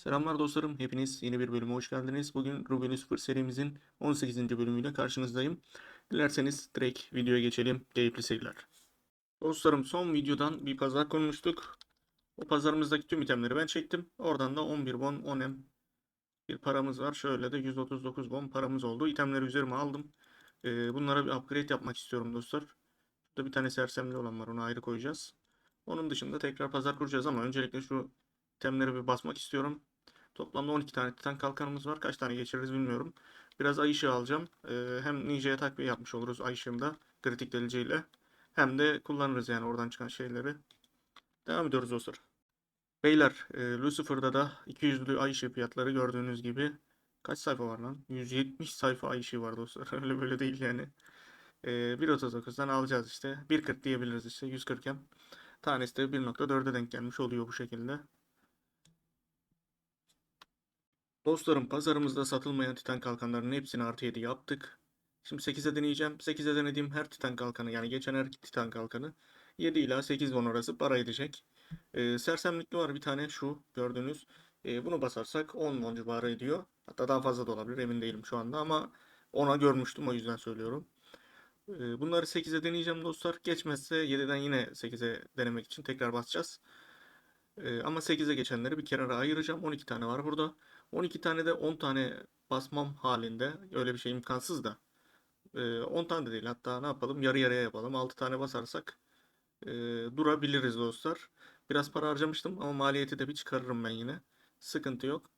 Selamlar dostlarım, hepiniz yeni bir bölüme hoş geldiniz. Bugün Ruby Lucifer serimizin 18. bölümüyle karşınızdayım. Dilerseniz direkt videoya geçelim, keyifli seyirler. Dostlarım son videodan bir pazar konmuştuk. O pazarımızdaki tüm itemleri ben çektim. Oradan da 11 bon 10 em bir paramız var. Şöyle de 139 bon paramız oldu. İtemleri üzerime aldım. Ee, bunlara bir upgrade yapmak istiyorum dostlar. Burada bir tane sersemli olan var, onu ayrı koyacağız. Onun dışında tekrar pazar kuracağız ama öncelikle şu itemleri bir basmak istiyorum. Toplamda 12 tane titan kalkanımız var. Kaç tane geçiririz bilmiyorum. Biraz ay ışığı alacağım. Ee, hem ninja'ya takviye yapmış oluruz ay ışığında. Kritik deliciyle. Hem de kullanırız yani oradan çıkan şeyleri. Devam ediyoruz dostlar. Beyler e, Lucifer'da da 200'lü ay ışığı fiyatları gördüğünüz gibi. Kaç sayfa var lan? 170 sayfa ay ışığı var dostlar. Öyle böyle değil yani. E, 1.39'dan alacağız işte. 1.40 diyebiliriz işte. 140 hem. Tanesi de 1.4'e denk gelmiş oluyor bu şekilde. Dostlarım pazarımızda satılmayan titan kalkanların hepsini artı 7 yaptık. Şimdi 8'e deneyeceğim. 8'e denediğim her titan kalkanı yani geçen her titan kalkanı 7 ila 8 won arası para edecek. Ee, sersemlikli var bir tane şu gördüğünüz. Ee, bunu basarsak 10 won civarı ediyor. Hatta daha fazla da olabilir emin değilim şu anda ama ona görmüştüm o yüzden söylüyorum. Ee, bunları 8'e deneyeceğim dostlar. Geçmezse 7'den yine 8'e denemek için tekrar basacağız. Ee, ama 8'e geçenleri bir kenara ayıracağım. 12 tane var burada. 12 tane de 10 tane basmam halinde. Öyle bir şey imkansız da. Ee, 10 tane de değil. Hatta ne yapalım? Yarı yarıya yapalım. 6 tane basarsak e, durabiliriz dostlar. Biraz para harcamıştım ama maliyeti de bir çıkarırım ben yine. Sıkıntı yok.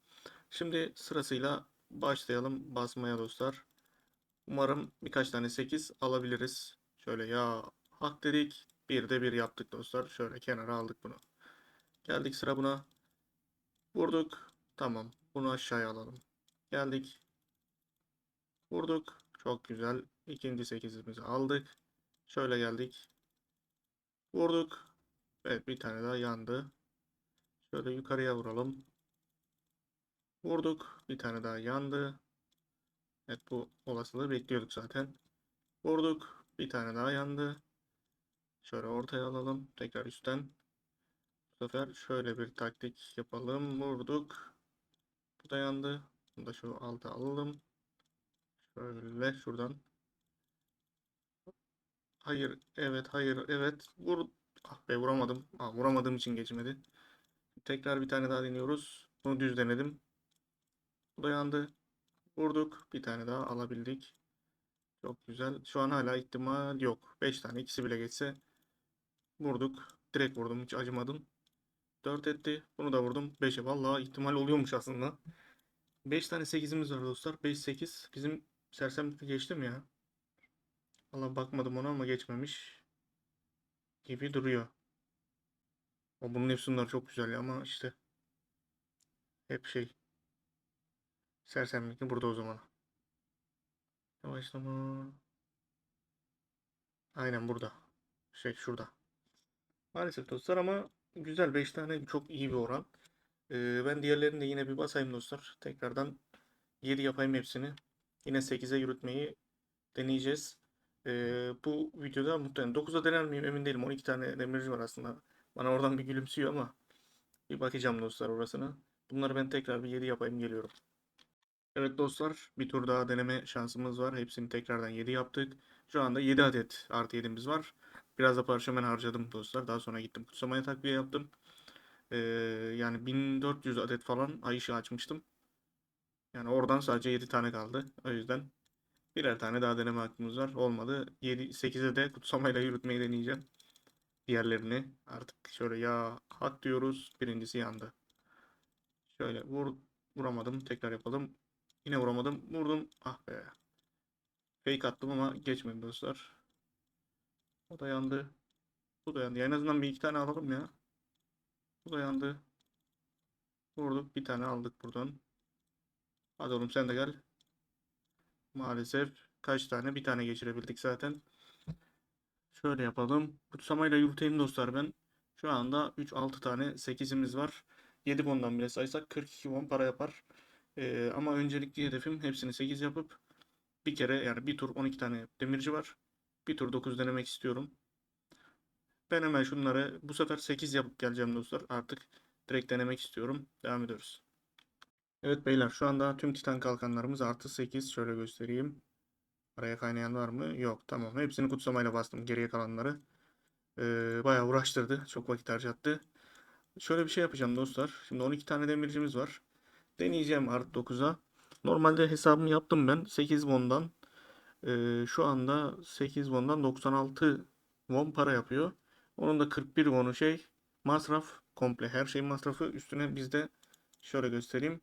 Şimdi sırasıyla başlayalım basmaya dostlar. Umarım birkaç tane 8 alabiliriz. Şöyle ya hak dedik. Bir de bir yaptık dostlar. Şöyle kenara aldık bunu. Geldik sıra buna. Vurduk. Tamam. Bunu aşağıya alalım. Geldik. Vurduk. Çok güzel. İkinci sekizimizi aldık. Şöyle geldik. Vurduk. Evet bir tane daha yandı. Şöyle yukarıya vuralım. Vurduk. Bir tane daha yandı. Evet bu olasılığı bekliyorduk zaten. Vurduk. Bir tane daha yandı. Şöyle ortaya alalım. Tekrar üstten. Bu sefer şöyle bir taktik yapalım. Vurduk. Bu da yandı. Bunu da şu alta alalım. Şöyle şuradan. Hayır, evet, hayır, evet. Vur. Ah be vuramadım. Ah, vuramadığım için geçmedi. Tekrar bir tane daha deniyoruz. Bunu düz denedim. Bu da yandı. Vurduk. Bir tane daha alabildik. Çok güzel. Şu an hala ihtimal yok. 5 tane ikisi bile geçse vurduk. Direkt vurdum. Hiç acımadım. 4 etti. Bunu da vurdum. 5'e. Vallahi ihtimal oluyormuş aslında. 5 tane 8'imiz var dostlar. 5 8. Bizim sersemlikte geçti mi ya? Valla bakmadım ona ama geçmemiş. Gibi duruyor. O bunun hepsi çok güzel ama işte hep şey sersemlikli burada o zaman. Yavaşlama. Aynen burada. Şey şurada. Maalesef dostlar ama güzel 5 tane çok iyi bir oran. Ee, ben diğerlerini de yine bir basayım dostlar. Tekrardan 7 yapayım hepsini. Yine 8'e yürütmeyi deneyeceğiz. Ee, bu videoda muhtemelen 9'a dener miyim emin değilim. 12 tane demirci var aslında. Bana oradan bir gülümsüyor ama bir bakacağım dostlar orasına. Bunları ben tekrar bir 7 yapayım geliyorum. Evet dostlar bir tur daha deneme şansımız var. Hepsini tekrardan 7 yaptık. Şu anda 7 adet artı 7'miz var. Biraz da parşömen harcadım dostlar. Daha sonra gittim kutsamaya takviye yaptım. Ee, yani 1400 adet falan ay ışığı açmıştım. Yani oradan sadece 7 tane kaldı. O yüzden birer tane daha deneme hakkımız var. Olmadı. 7, 8'e de kutsamayla yürütmeyi deneyeceğim. Diğerlerini artık şöyle ya hat diyoruz. Birincisi yandı. Şöyle vur, vuramadım. Tekrar yapalım. Yine vuramadım. Vurdum. Ah be. Fake attım ama geçmedi dostlar. O da yandı. Bu da yandı. Ya en azından bir iki tane alalım ya. Bu da yandı. Vurduk. Bir tane aldık buradan. Hadi oğlum sen de gel. Maalesef kaç tane? Bir tane geçirebildik zaten. Şöyle yapalım. Kutsamayla yürüteyim dostlar ben. Şu anda 3-6 tane 8'imiz var. 7 bondan bile saysak 42 bon para yapar. Ee, ama öncelikli hedefim hepsini 8 yapıp bir kere yani bir tur 12 tane demirci var. Bir tur 9 denemek istiyorum. Ben hemen şunları bu sefer 8 yapıp geleceğim dostlar. Artık direkt denemek istiyorum. Devam ediyoruz. Evet beyler şu anda tüm titan kalkanlarımız artı 8. Şöyle göstereyim. Araya kaynayan var mı? Yok. Tamam. Hepsini kutsamayla bastım. Geriye kalanları. Ee, bayağı uğraştırdı. Çok vakit harcattı. Şöyle bir şey yapacağım dostlar. Şimdi 12 tane demircimiz var. Deneyeceğim artı 9'a. Normalde hesabımı yaptım ben. 8 won'dan. Ee, şu anda 8 won'dan 96 won para yapıyor. Onun da 41 won'u şey masraf komple. Her şey masrafı. Üstüne bizde şöyle göstereyim.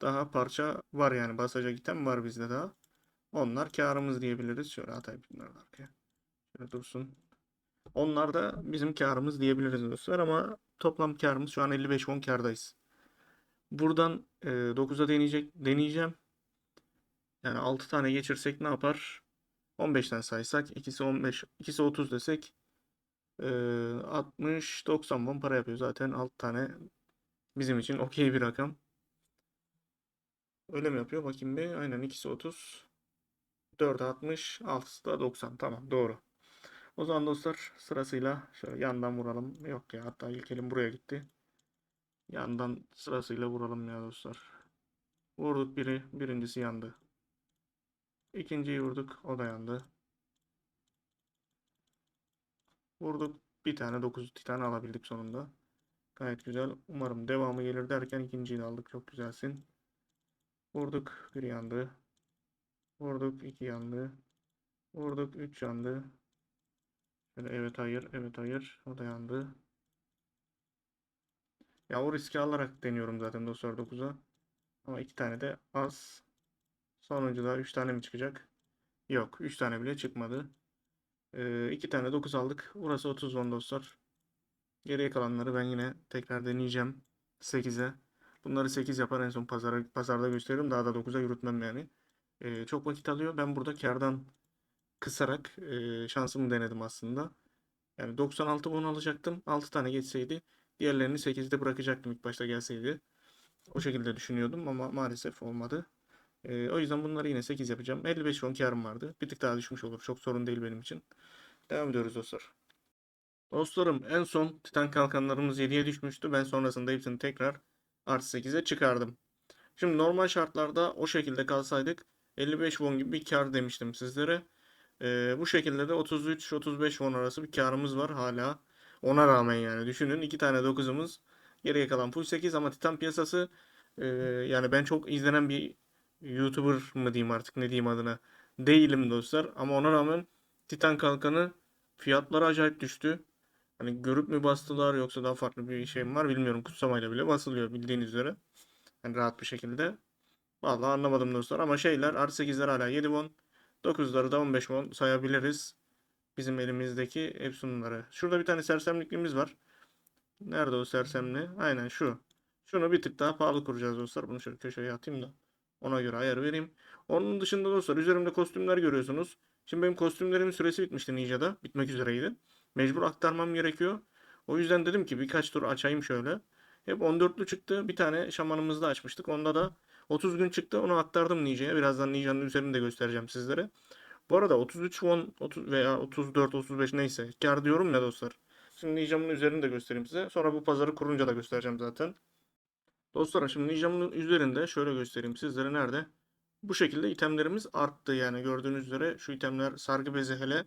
Daha parça var yani. Basacak item var bizde daha. Onlar karımız diyebiliriz. Şöyle atayım bunları arkaya. Şöyle dursun. Onlar da bizim karımız diyebiliriz dostlar ama toplam karımız şu an 55 won kardayız. Buradan e, 9'a deneyecek deneyeceğim. Yani 6 tane geçirsek ne yapar? 15'ten saysak ikisi 15 ikisi 30 desek e, 60 90 won para yapıyor. Zaten 6 tane bizim için okey bir rakam. Öyle mi yapıyor? Bakayım bir. Aynen ikisi 30. 4'e 60. 6'sı da 90. Tamam doğru. O zaman dostlar sırasıyla şöyle yandan vuralım. Yok ya hatta ilk elim buraya gitti. Yandan sırasıyla vuralım ya dostlar. Vurduk biri. Birincisi yandı. İkinciyi vurduk. O da yandı. Vurduk. Bir tane 9 titan alabildik sonunda. Gayet güzel. Umarım devamı gelir derken ikinciyi de aldık. Çok güzelsin. Vurduk. Bir yandı. Vurduk. iki yandı. Vurduk. Üç yandı. Şöyle evet hayır. Evet hayır. O da yandı. Ya o riski alarak deniyorum zaten dostlar 9'a. Ama iki tane de az. Sonuncu da 3 tane mi çıkacak? Yok. 3 tane bile çıkmadı. Ee, iki tane 9 aldık. Burası 30 won dostlar. Geriye kalanları ben yine tekrar deneyeceğim. 8'e. Bunları 8 yapar en son pazara, pazarda gösteririm. Daha da 9'a yürütmem yani. Ee, çok vakit alıyor. Ben burada kardan kısarak e, şansımı denedim aslında. Yani 96 won alacaktım. 6 tane geçseydi diğerlerini 8'de bırakacaktım ilk başta gelseydi. O şekilde düşünüyordum ama maalesef olmadı. Ee, o yüzden bunları yine 8 yapacağım. 55 won karım vardı. Bir tık daha düşmüş olur. Çok sorun değil benim için. Devam ediyoruz dostlar. Dostlarım en son Titan kalkanlarımız 7'ye düşmüştü. Ben sonrasında hepsini tekrar artı 8'e çıkardım. Şimdi normal şartlarda o şekilde kalsaydık 55 won gibi bir kar demiştim sizlere. Ee, bu şekilde de 33-35 won arası bir karımız var hala. Ona rağmen yani düşünün iki tane 9'umuz geriye kalan full 8 ama Titan piyasası e, yani ben çok izlenen bir YouTuber mı diyeyim artık ne diyeyim adına değilim dostlar ama ona rağmen Titan kalkanı fiyatları acayip düştü. Hani görüp mü bastılar yoksa daha farklı bir şey mi var bilmiyorum. Kutsamayla bile basılıyor bildiğiniz üzere. Yani rahat bir şekilde. Vallahi anlamadım dostlar ama şeyler R8'ler hala 7 won. 9'ları da 15 won sayabiliriz. Bizim elimizdeki Epson'ları. Şurada bir tane sersemlikliğimiz var. Nerede o sersemli? Aynen şu. Şunu bir tık daha pahalı kuracağız dostlar. Bunu şöyle köşeye atayım da ona göre ayar vereyim. Onun dışında dostlar üzerimde kostümler görüyorsunuz. Şimdi benim kostümlerimin süresi bitmişti Ninja'da. Bitmek üzereydi. Mecbur aktarmam gerekiyor. O yüzden dedim ki birkaç tur açayım şöyle. Hep 14'lü çıktı. Bir tane şamanımızda açmıştık. Onda da 30 gün çıktı. Onu aktardım Ninja'ya. Birazdan Ninja'nın üzerini de göstereceğim sizlere. Bu arada 33 won 30 veya 34 35 neyse kar diyorum ya dostlar. Şimdi Ninja'mın üzerini de göstereyim size. Sonra bu pazarı kurunca da göstereceğim zaten. Dostlar şimdi Ninja'mın üzerinde şöyle göstereyim sizlere nerede. Bu şekilde itemlerimiz arttı yani gördüğünüz üzere şu itemler sargı bezi hele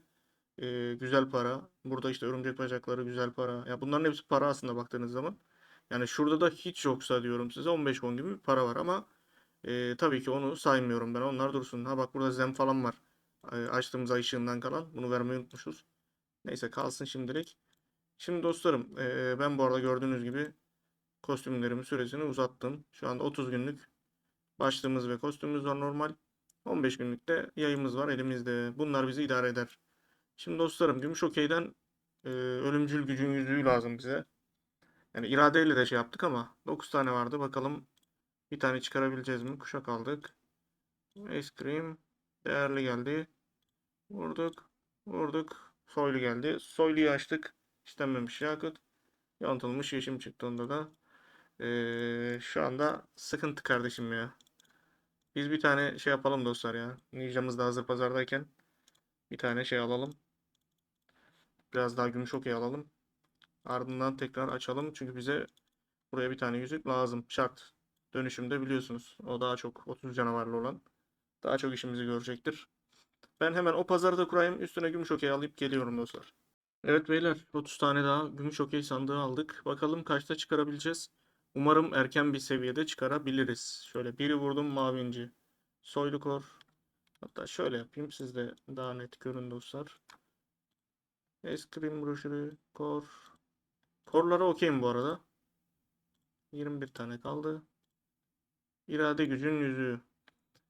e, güzel para. Burada işte örümcek bacakları güzel para. Ya bunların hepsi para aslında baktığınız zaman. Yani şurada da hiç yoksa diyorum size 15 won gibi bir para var ama e, tabii ki onu saymıyorum ben. Onlar dursun. Ha bak burada zem falan var. E, açtığımız ay ışığından kalan. Bunu vermeyi unutmuşuz. Neyse kalsın şimdilik. Şimdi dostlarım e, ben bu arada gördüğünüz gibi kostümlerimin süresini uzattım. Şu anda 30 günlük başlığımız ve kostümümüz var normal. 15 günlük de yayımız var elimizde. Bunlar bizi idare eder. Şimdi dostlarım gümüş okeyden e, ölümcül gücün yüzüğü lazım bize. Yani iradeyle de şey yaptık ama 9 tane vardı. Bakalım bir tane çıkarabileceğiz mi? Kuşak aldık. Ice cream değerli geldi. Vurduk. Vurduk. Soylu geldi. Soyluyu açtık. İstenmemiş yakıt. Yontulmuş yeşim çıktı onda da. Ee, şu anda sıkıntı kardeşim ya. Biz bir tane şey yapalım dostlar ya. Ninja'mız da hazır pazardayken. Bir tane şey alalım. Biraz daha gümüş okey alalım. Ardından tekrar açalım. Çünkü bize buraya bir tane yüzük lazım. Şart. Dönüşümde biliyorsunuz. O daha çok 30 canavarlı olan. Daha çok işimizi görecektir. Ben hemen o pazarı da kurayım. Üstüne gümüş okey alıp geliyorum dostlar. Evet beyler 30 tane daha gümüş okey sandığı aldık. Bakalım kaçta çıkarabileceğiz. Umarım erken bir seviyede çıkarabiliriz. Şöyle biri vurdum mavinci. Soylu kor. Hatta şöyle yapayım siz de daha net görün dostlar. Eskrim broşürü kor. Korlara okeyim bu arada. 21 tane kaldı. İrade gücün yüzüğü.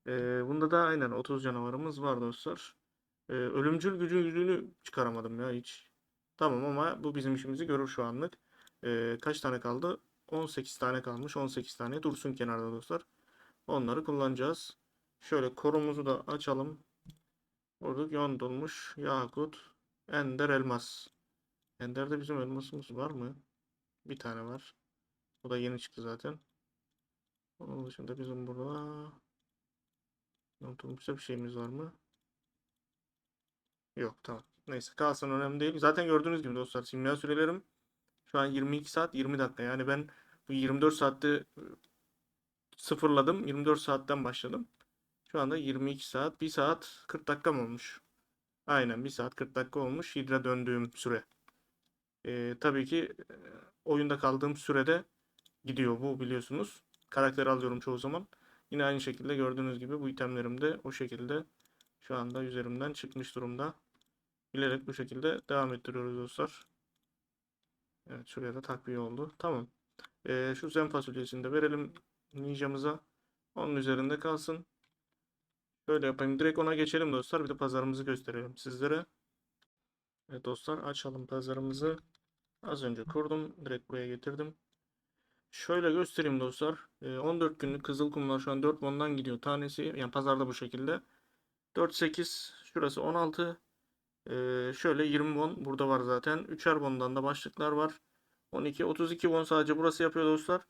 Ee, bunda da aynen 30 canavarımız var dostlar. Ee, ölümcül gücün yüzüğünü çıkaramadım ya hiç. Tamam ama bu bizim işimizi görür şu anlık. Ee, kaç tane kaldı? 18 tane kalmış. 18 tane dursun kenarda dostlar. Onları kullanacağız. Şöyle korumuzu da açalım. Orada yontulmuş yakut, ender elmas. Ender'de bizim elmasımız var mı? Bir tane var. O da yeni çıktı zaten. Onun dışında bizim burada yontulmuşsa bir şeyimiz var mı? Yok tamam. Neyse kalsın önemli değil. Zaten gördüğünüz gibi dostlar simya sürelerim şu an 22 saat 20 dakika. Yani ben bu 24 saatte sıfırladım. 24 saatten başladım. Şu anda 22 saat, 1 saat 40 dakika mı olmuş? Aynen 1 saat 40 dakika olmuş Hydra döndüğüm süre. Ee, tabii ki oyunda kaldığım sürede gidiyor bu biliyorsunuz. Karakter alıyorum çoğu zaman. Yine aynı şekilde gördüğünüz gibi bu itemlerim de o şekilde şu anda üzerimden çıkmış durumda. Bilerek bu şekilde devam ettiriyoruz dostlar. Evet şuraya da takviye oldu. Tamam. Ee, şu zen fasulyesini de verelim ninjamıza. Onun üzerinde kalsın. Böyle yapayım. Direkt ona geçelim dostlar. Bir de pazarımızı gösterelim sizlere. Evet dostlar açalım pazarımızı. Az önce kurdum. Direkt buraya getirdim. Şöyle göstereyim dostlar. Ee, 14 günlük kızıl kumlar şu an 4 won'dan gidiyor tanesi. Yani pazarda bu şekilde. 4 8 şurası 16. Ee, şöyle 20 won burada var zaten. 3'er won'dan da başlıklar var. 12 32 won sadece burası yapıyor dostlar.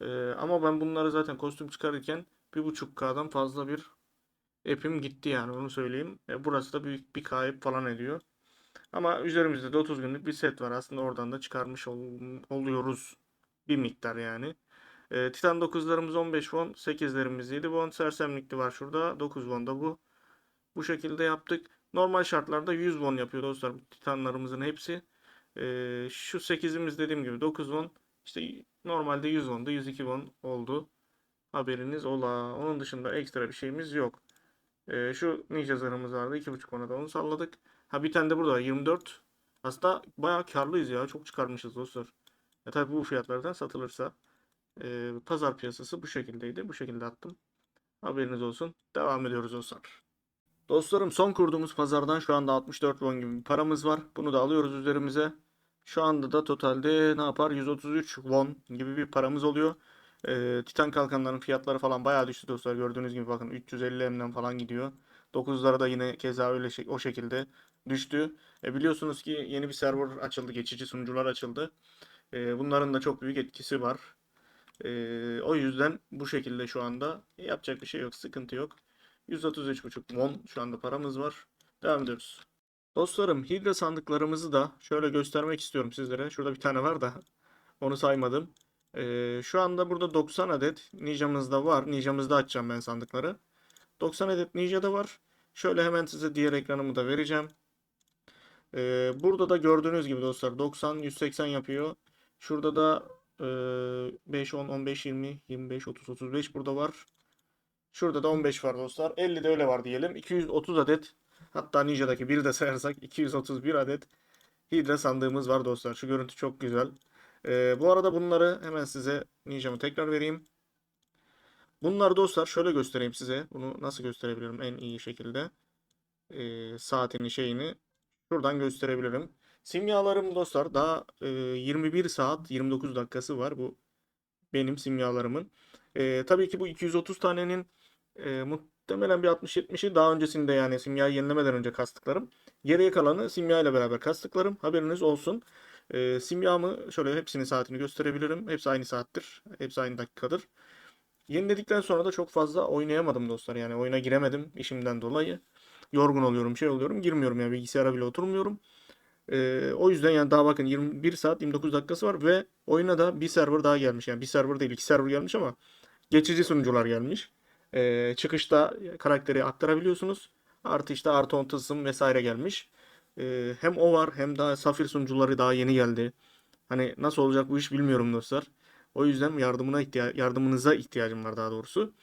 Ee, ama ben bunları zaten kostüm çıkarırken 1.5K'dan fazla bir epim gitti yani onu söyleyeyim. E, burası da büyük bir kayıp falan ediyor. Ama üzerimizde de 30 günlük bir set var. Aslında oradan da çıkarmış ol- oluyoruz bir miktar yani. E, Titan 9'larımız 15 won, 8'lerimiz 7 won. Sersemlikli var şurada. 9 won da bu. Bu şekilde yaptık. Normal şartlarda 100 won yapıyor dostlar Titanlarımızın hepsi. E, şu 8'imiz dediğim gibi 9 won. İşte normalde 100 won'da 102 won oldu. Haberiniz ola. Onun dışında ekstra bir şeyimiz yok. Ee, şu ninja zırhımız vardı. 2.5 ona da onu salladık. Ha bir tane de burada var. 24. Aslında bayağı karlıyız ya. Çok çıkarmışız dostlar. Ya tabii bu fiyatlardan satılırsa. Ee, pazar piyasası bu şekildeydi. Bu şekilde attım. Haberiniz olsun. Devam ediyoruz dostlar. Dostlarım son kurduğumuz pazardan şu anda 64 won gibi bir paramız var. Bunu da alıyoruz üzerimize. Şu anda da totalde ne yapar? 133 won gibi bir paramız oluyor. Ee, Titan kalkanların fiyatları falan bayağı düştü dostlar. Gördüğünüz gibi bakın 350 M'den falan gidiyor. 9'lara da yine keza öyle şey, o şekilde düştü. E, biliyorsunuz ki yeni bir server açıldı. Geçici sunucular açıldı. E, bunların da çok büyük etkisi var. E, o yüzden bu şekilde şu anda yapacak bir şey yok. Sıkıntı yok. 133.5 won şu anda paramız var. Devam ediyoruz. Dostlarım Hydra sandıklarımızı da şöyle göstermek istiyorum sizlere. Şurada bir tane var da onu saymadım. Ee, şu anda burada 90 adet Ninja'mızda var. Ninja'mızda açacağım ben sandıkları. 90 adet Ninja'da var. Şöyle hemen size diğer ekranımı da vereceğim. Ee, burada da gördüğünüz gibi dostlar 90, 180 yapıyor. Şurada da e, 5, 10, 15, 20, 25, 30, 35 burada var. Şurada da 15 var dostlar. 50 de öyle var diyelim. 230 adet hatta Ninja'daki biri de sayarsak 231 adet Hydra sandığımız var dostlar. Şu görüntü çok güzel. Ee, bu arada bunları hemen size Ninja'mı tekrar vereyim. Bunları dostlar şöyle göstereyim size. Bunu nasıl gösterebilirim en iyi şekilde. Ee, saatini şeyini şuradan gösterebilirim. Simyalarım dostlar daha e, 21 saat 29 dakikası var. Bu benim simyalarımın. Ee, tabii ki bu 230 tanenin e, muhtemelen bir 60-70'i daha öncesinde yani simyayı yenilemeden önce kastıklarım. Geriye kalanı simya ile beraber kastıklarım. Haberiniz olsun. E, simyamı şöyle hepsinin saatini gösterebilirim. Hepsi aynı saattir. Hepsi aynı dakikadır. Yeniledikten sonra da çok fazla oynayamadım dostlar. Yani oyuna giremedim işimden dolayı. Yorgun oluyorum, şey oluyorum. Girmiyorum yani bilgisayara bile oturmuyorum. E, o yüzden yani daha bakın 21 saat 29 dakikası var ve oyuna da bir server daha gelmiş. Yani bir server değil iki server gelmiş ama geçici sunucular gelmiş. Ee, çıkışta karakteri aktarabiliyorsunuz. Artı işte artı 10 tılsım vesaire gelmiş. Ee, hem o var hem daha safir sunucuları daha yeni geldi. Hani nasıl olacak bu iş bilmiyorum dostlar. O yüzden yardımına ihtiya yardımınıza ihtiyacım var daha doğrusu.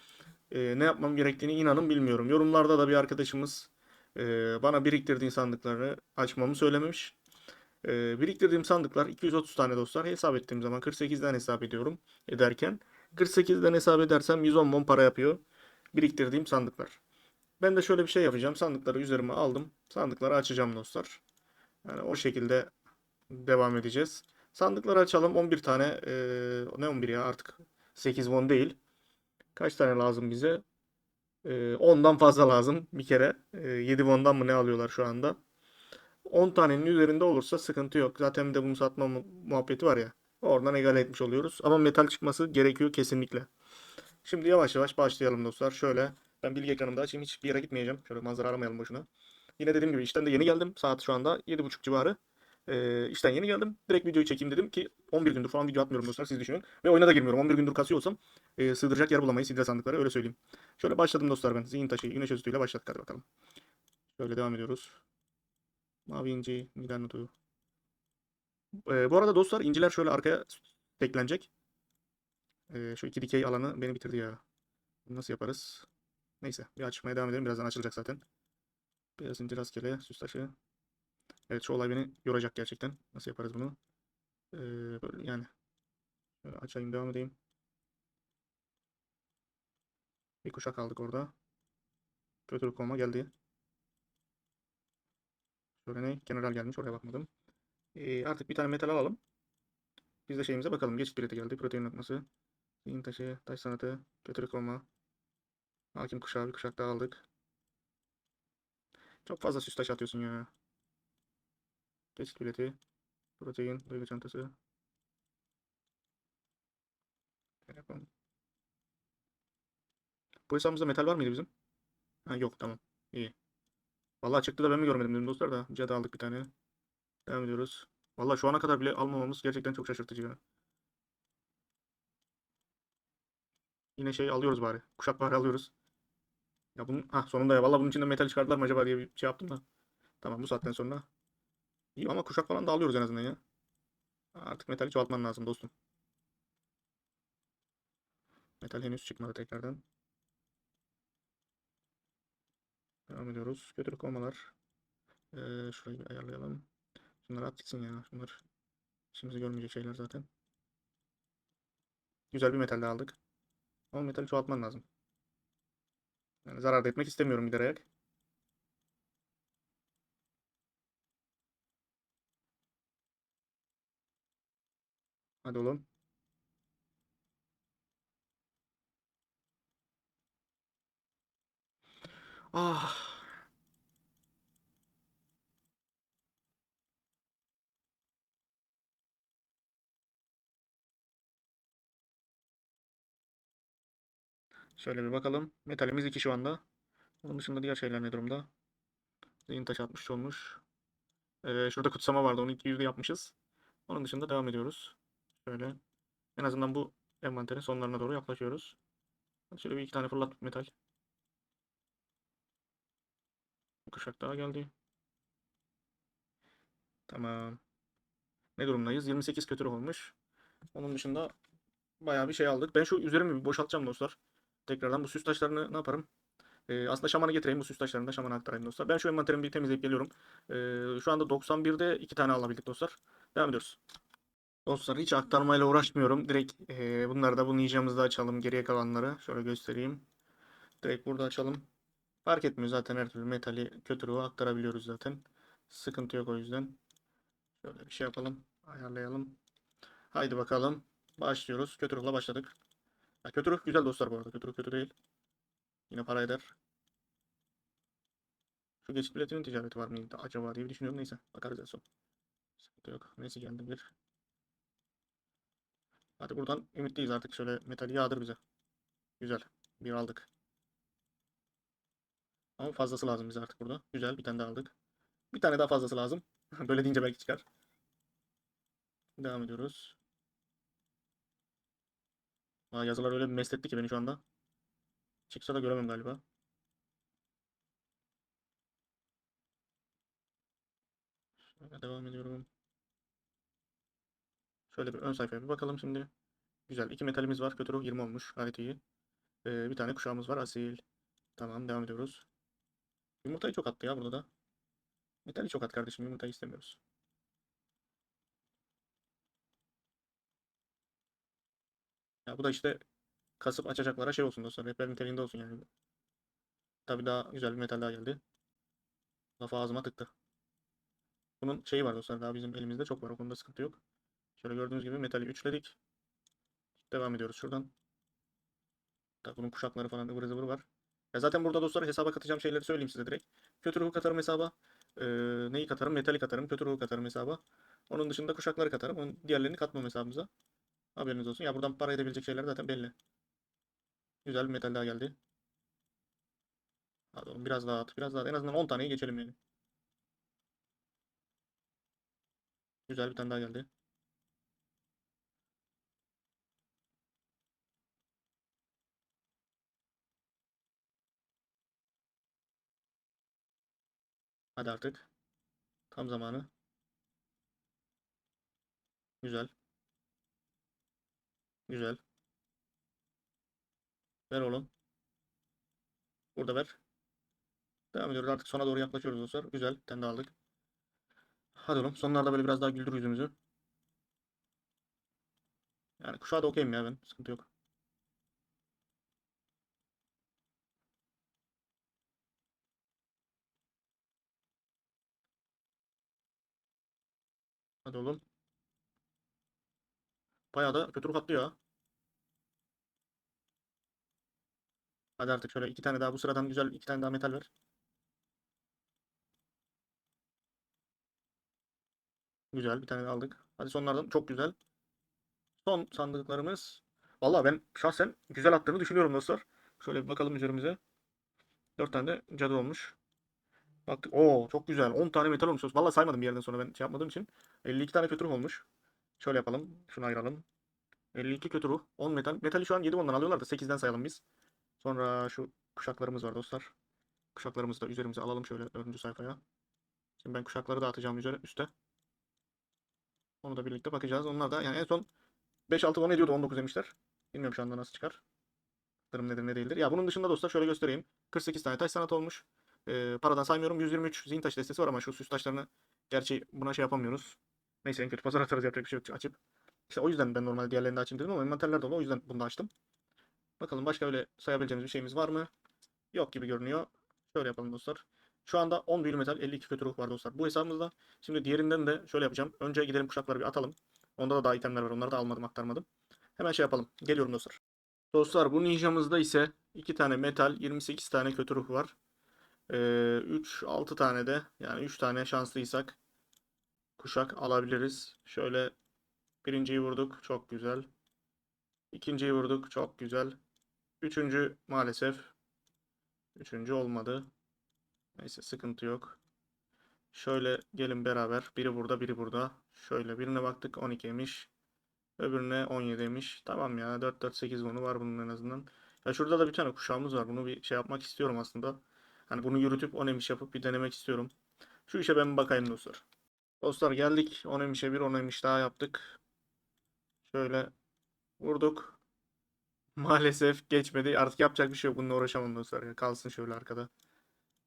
Ee, ne yapmam gerektiğini inanın bilmiyorum. Yorumlarda da bir arkadaşımız e, bana biriktirdiğin sandıkları açmamı söylememiş. Ee, biriktirdiğim sandıklar 230 tane dostlar. Hesap ettiğim zaman 48'den hesap ediyorum ederken. 48'den hesap edersem 110 bon para yapıyor. Biriktirdiğim sandıklar. Ben de şöyle bir şey yapacağım. Sandıkları üzerime aldım. Sandıkları açacağım dostlar. Yani o şekilde devam edeceğiz. Sandıkları açalım. 11 tane. eee, ne 11 ya artık 8 won değil. Kaç tane lazım bize? Eee 10'dan fazla lazım bir kere. Eee 7 won'dan mı ne alıyorlar şu anda? 10 tanenin üzerinde olursa sıkıntı yok. Zaten de bunu satma mu- muhabbeti var ya. Oradan egale etmiş oluyoruz. Ama metal çıkması gerekiyor kesinlikle. Şimdi yavaş yavaş başlayalım dostlar. Şöyle ben bilgi ekranımda açayım. Hiçbir yere gitmeyeceğim. Şöyle manzara aramayalım boşuna. Yine dediğim gibi işten de yeni geldim. Saat şu anda 7.30 civarı. Ee, işten yeni geldim. Direkt videoyu çekeyim dedim ki 11 gündür falan video atmıyorum dostlar siz düşünün. Ve oyuna da girmiyorum. 11 gündür kasıyor olsam e, sığdıracak yer bulamayız sidre sandıkları öyle söyleyeyim. Şöyle başladım dostlar ben. Zihin taşı, güneş özütüyle başladık hadi bakalım. Şöyle devam ediyoruz. Mavi inci, miden notu. Ee, bu arada dostlar inciler şöyle arkaya teklenecek. Ee, şu iki dikey alanı beni bitirdi ya. Nasıl yaparız? Neyse bir açmaya devam edelim. Birazdan açılacak zaten. Beyaz inci rastgele süs taşı. Evet şu olay beni yoracak gerçekten. Nasıl yaparız bunu? Ee, böyle yani. Şöyle açayım devam edeyim. Bir kuşak aldık orada. Kötülük olma geldi. Şöyle ne? General gelmiş oraya bakmadım. Ee, artık bir tane metal alalım. Biz de şeyimize bakalım. Geçit bileti geldi. Protein lokması. Zihin taşı, taş sanatı, kötülük olma. Hakim kuşağı bir kuşak daha aldık. Çok fazla süs taşı atıyorsun ya. Geçit bileti. Protein, duygu çantası. Telefon. Bu hesabımızda metal var mıydı bizim? Ha yok tamam. İyi. Vallahi çıktı da ben mi görmedim dedim dostlar da. Cadı aldık bir tane. Devam ediyoruz. Vallahi şu ana kadar bile almamamız gerçekten çok şaşırtıcı ya. Yine şey alıyoruz bari. Kuşak bari alıyoruz. Ya bunun ha sonunda ya. Vallahi bunun içinde metal çıkardılar mı acaba diye bir şey yaptım da. Tamam bu saatten sonra. İyi ama kuşak falan da alıyoruz en azından ya. Artık metali çoğaltman lazım dostum. Metal henüz çıkmadı tekrardan. Devam ediyoruz. Kötülük olmalar. Ee, şurayı bir ayarlayalım. Şunları at ya. Şunlar işimizi görmeyecek şeyler zaten. Güzel bir metal aldık. Ama metali çoğaltman lazım. Yani zarar da etmek istemiyorum giderek. Hadi oğlum. Ah. Şöyle bir bakalım. Metalimiz 2 şu anda. Onun dışında diğer şeyler ne durumda? Zihin taşı 60 olmuş. Ee, şurada kutsama vardı. Onu 200'de yapmışız. Onun dışında devam ediyoruz. Şöyle. En azından bu envanterin sonlarına doğru yaklaşıyoruz. Şöyle bir iki tane fırlat metal. Bir kuşak daha geldi. Tamam. Ne durumdayız? 28 kötülük olmuş. Onun dışında bayağı bir şey aldık. Ben şu üzerimi bir boşaltacağım dostlar. Tekrardan bu süs taşlarını ne yaparım? Ee, aslında şamanı getireyim. Bu süs taşlarını da şamana aktarayım dostlar. Ben şu envanterimi bir temizleyip geliyorum. Ee, şu anda 91'de 2 tane alabildik dostlar. Devam ediyoruz. Dostlar hiç aktarmayla uğraşmıyorum. Direkt e, bunları da bu ninjamızda açalım. Geriye kalanları. Şöyle göstereyim. Direkt burada açalım. Fark etmiyor zaten her türlü metali kötülüğü aktarabiliyoruz zaten. Sıkıntı yok o yüzden. Şöyle bir şey yapalım. Ayarlayalım. Haydi bakalım. Başlıyoruz. Kötülükle başladık. Ya kötülük güzel dostlar bu arada. Kötülük kötü değil. Yine para eder. Şu geçit biletinin ticareti var mıydı acaba diye bir düşünüyorum. Neyse bakarız en son. Sıkıntı yok. Neyse geldi bir. Hadi buradan ümitliyiz artık. Şöyle metali yağdır bize. Güzel. Bir aldık. Ama fazlası lazım bize artık burada. Güzel bir tane daha aldık. Bir tane daha fazlası lazım. Böyle deyince belki çıkar. Devam ediyoruz. Aa, yazılar öyle bir mesletti ki beni şu anda. Çıksa da göremem galiba. Şöyle devam ediyorum. Şöyle bir ön sayfaya bir bakalım şimdi. Güzel. iki metalimiz var. Kötü ruh 20 olmuş. Gayet iyi. Ee, bir tane kuşağımız var. Asil. Tamam devam ediyoruz. Yumurtayı çok attı ya burada da. Metali çok at kardeşim. Yumurtayı istemiyoruz. Ya bu da işte kasıp açacaklara şey olsun dostlar. Rehber niteliğinde olsun yani. Tabii daha güzel bir metal daha geldi. Lafa ağzıma tıktı. Bunun şeyi var dostlar. Daha bizim elimizde çok var. O konuda sıkıntı yok. Şöyle gördüğünüz gibi metali üçledik. Devam ediyoruz şuradan. Tabii bunun kuşakları falan ıvır zıvır var. Ya zaten burada dostlar hesaba katacağım şeyleri söyleyeyim size direkt. Kötü ruhu katarım hesaba. Ee, neyi katarım? Metali katarım. Kötü ruhu katarım hesaba. Onun dışında kuşakları katarım. Onun diğerlerini katmam hesabımıza. Haberiniz olsun. Ya buradan para edebilecek şeyler zaten belli. Güzel bir metal daha geldi. Hadi oğlum biraz daha at. Biraz daha at. En azından 10 taneyi geçelim yani. Güzel bir tane daha geldi. Hadi artık. Tam zamanı. Güzel. Güzel. Ver oğlum. Burada ver. Devam ediyoruz. Artık sona doğru yaklaşıyoruz dostlar. Güzel. Bir aldık. Hadi oğlum. Sonlarda böyle biraz daha güldür yüzümüzü. Yani kuşağa da okeyim ya ben. Sıkıntı yok. Hadi oğlum. Bayağı da kötü ruh attı ya. Hadi artık şöyle iki tane daha bu sıradan güzel iki tane daha metal ver. Güzel bir tane aldık. Hadi sonlardan çok güzel. Son sandıklarımız. Vallahi ben şahsen güzel attığını düşünüyorum dostlar. Şöyle bir bakalım üzerimize. 4 tane de cadı olmuş. Baktık. Oo çok güzel. 10 tane metal olmuş. Vallahi saymadım bir yerden sonra ben şey yapmadığım için. 52 tane kötü olmuş. Şöyle yapalım. Şunu ayıralım. 52 kötü ruh. 10 metal. Metali şu an 7 ondan alıyorlar da 8'den sayalım biz. Sonra şu kuşaklarımız var dostlar. Kuşaklarımızı da üzerimize alalım şöyle 4. sayfaya. Şimdi ben kuşakları dağıtacağım üzere üste. Onu da birlikte bakacağız. Onlar da yani en son 5-6 10 ediyordu 19 demişler. Bilmiyorum şu anda nasıl çıkar. Durum nedir ne değildir. Ya bunun dışında dostlar şöyle göstereyim. 48 tane taş sanat olmuş. Ee, paradan saymıyorum. 123 zihin taş destesi var ama şu süs taşlarını gerçi buna şey yapamıyoruz. Neyse en kötü pazar atarız yapacak bir şey yok açıp. İşte o yüzden ben normalde diğerlerini de açayım dedim ama envanterler dolu o yüzden bunu da açtım. Bakalım başka öyle sayabileceğimiz bir şeyimiz var mı? Yok gibi görünüyor. Şöyle yapalım dostlar. Şu anda 10 büyülü metal 52 kötü ruh var dostlar. Bu hesabımızda. Şimdi diğerinden de şöyle yapacağım. Önce gidelim kuşakları bir atalım. Onda da daha itemler var. Onları da almadım aktarmadım. Hemen şey yapalım. Geliyorum dostlar. Dostlar bu ninjamızda ise 2 tane metal 28 tane kötü ruh var. Ee, 3 6 tane de yani 3 tane şanslıysak kuşak alabiliriz. Şöyle birinciyi vurduk. Çok güzel. İkinciyi vurduk. Çok güzel. Üçüncü maalesef. Üçüncü olmadı. Neyse sıkıntı yok. Şöyle gelin beraber. Biri burada biri burada. Şöyle birine baktık 12'ymiş. Öbürüne 17'ymiş. Tamam ya 4 4 8 bunu var bunun en azından. Ya şurada da bir tane kuşağımız var. Bunu bir şey yapmak istiyorum aslında. Hani bunu yürütüp 10 emiş yapıp bir denemek istiyorum. Şu işe ben bakayım dostlar. Dostlar geldik. 10 emişe bir 10 emiş daha yaptık. Şöyle vurduk. Maalesef geçmedi. Artık yapacak bir şey yok. Bununla uğraşamam dostlar. Kalsın şöyle arkada.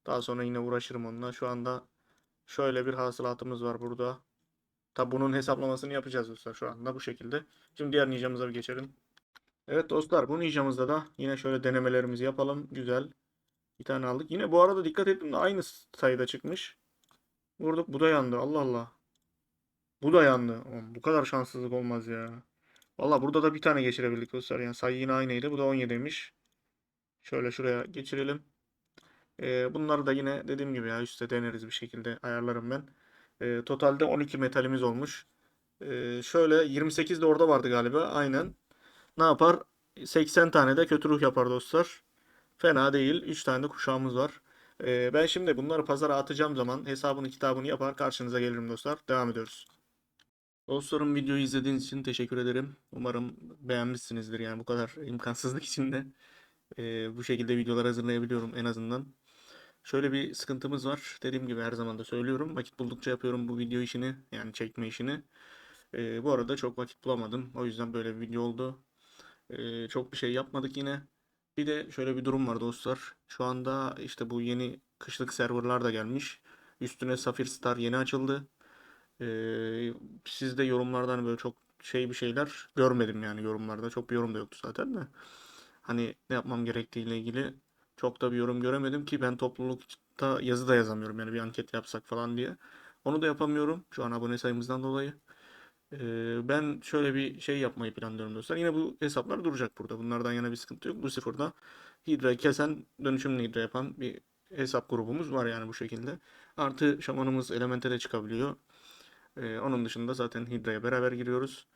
Daha sonra yine uğraşırım onunla. Şu anda şöyle bir hasılatımız var burada. Tabi bunun hesaplamasını yapacağız dostlar şu anda bu şekilde. Şimdi diğer ninjamıza bir geçelim. Evet dostlar bu ninjamızda da yine şöyle denemelerimizi yapalım. Güzel. Bir tane aldık. Yine bu arada dikkat ettim de aynı sayıda çıkmış. Vurduk bu da yandı. Allah Allah. Bu da yandı. Oğlum, bu kadar şanssızlık olmaz ya. Valla burada da bir tane geçirebildik dostlar. Yani sayı yine aynıydı. Bu da 17'ymiş. Şöyle şuraya geçirelim. Ee, bunları da yine dediğim gibi ya üstte deneriz bir şekilde ayarlarım ben. Ee, totalde 12 metalimiz olmuş. Ee, şöyle 28 de orada vardı galiba. Aynen. Ne yapar? 80 tane de kötü ruh yapar dostlar. Fena değil. 3 tane de kuşağımız var. Ee, ben şimdi bunları pazara atacağım zaman hesabını kitabını yapar karşınıza gelirim dostlar. Devam ediyoruz. Dostlarım videoyu izlediğiniz için teşekkür ederim. Umarım beğenmişsinizdir yani bu kadar imkansızlık içinde e, bu şekilde videolar hazırlayabiliyorum en azından. Şöyle bir sıkıntımız var. Dediğim gibi her zaman da söylüyorum. Vakit buldukça yapıyorum bu video işini yani çekme işini. E, bu arada çok vakit bulamadım. O yüzden böyle bir video oldu. E, çok bir şey yapmadık yine. Bir de şöyle bir durum var dostlar. Şu anda işte bu yeni kışlık serverlar da gelmiş. Üstüne Sapphire Star yeni açıldı. Ee, siz de yorumlardan böyle çok şey bir şeyler görmedim yani yorumlarda. Çok bir yorum da yoktu zaten de. Hani ne yapmam gerektiğiyle ilgili çok da bir yorum göremedim ki ben toplulukta yazı da yazamıyorum yani bir anket yapsak falan diye. Onu da yapamıyorum şu an abone sayımızdan dolayı. Ee, ben şöyle bir şey yapmayı planlıyorum dostlar. Yine bu hesaplar duracak burada. Bunlardan yana bir sıkıntı yok. Bu sıfırda Hidra kesen, dönüşümlü Hidra yapan bir hesap grubumuz var yani bu şekilde. Artı şamanımız elemente de çıkabiliyor. Ee, onun dışında zaten Hidra'ya beraber giriyoruz.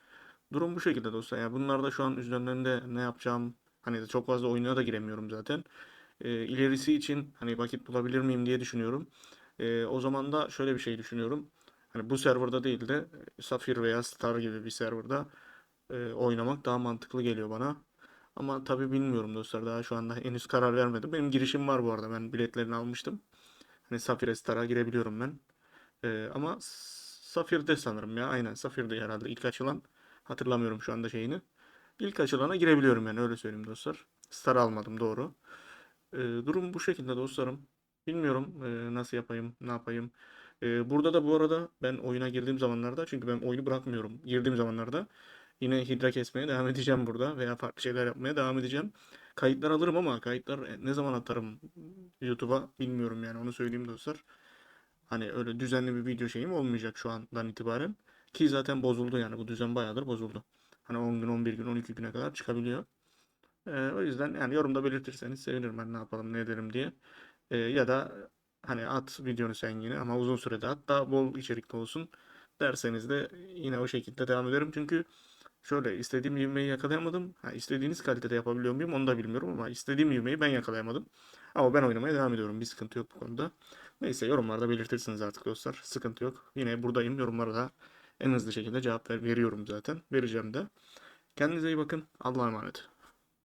Durum bu şekilde dostlar. Yani bunlarda şu an üzerlerinde ne yapacağım hani çok fazla oyuna da giremiyorum zaten. Ee, ilerisi için hani vakit bulabilir miyim diye düşünüyorum. Ee, o zaman da şöyle bir şey düşünüyorum. Hani bu serverda değil de Safir veya Star gibi bir serverda e, oynamak daha mantıklı geliyor bana. Ama tabii bilmiyorum dostlar. Daha şu anda henüz karar vermedim. Benim girişim var bu arada. Ben biletlerini almıştım. Hani Safir Star'a girebiliyorum ben. Ee, ama Safir'de sanırım ya. Aynen Safir'de herhalde ilk açılan. Hatırlamıyorum şu anda şeyini. İlk açılana girebiliyorum yani öyle söyleyeyim dostlar. Star almadım doğru. Ee, durum bu şekilde dostlarım. Bilmiyorum e, nasıl yapayım, ne yapayım. Ee, burada da bu arada ben oyuna girdiğim zamanlarda çünkü ben oyunu bırakmıyorum. Girdiğim zamanlarda yine hidra kesmeye devam edeceğim burada veya farklı şeyler yapmaya devam edeceğim. Kayıtlar alırım ama kayıtlar ne zaman atarım YouTube'a bilmiyorum yani onu söyleyeyim dostlar. Hani öyle düzenli bir video şeyim olmayacak şu andan itibaren. Ki zaten bozuldu yani bu düzen bayağıdır bozuldu. Hani 10 gün, 11 gün, 12 güne kadar çıkabiliyor. Ee, o yüzden yani yorumda belirtirseniz sevinirim ben ne yapalım ne ederim diye. Ee, ya da hani at videonu sen yine ama uzun sürede at daha bol içerikli olsun derseniz de yine o şekilde devam ederim. Çünkü şöyle istediğim ivmeyi yakalayamadım. Ha, istediğiniz kalitede yapabiliyor muyum onu da bilmiyorum ama istediğim ivmeyi ben yakalayamadım. Ama ben oynamaya devam ediyorum. Bir sıkıntı yok bu konuda. Neyse yorumlarda belirtirsiniz artık dostlar. Sıkıntı yok. Yine buradayım. Yorumlara da en hızlı şekilde cevap ver veriyorum zaten. Vereceğim de. Kendinize iyi bakın. Allah'a emanet.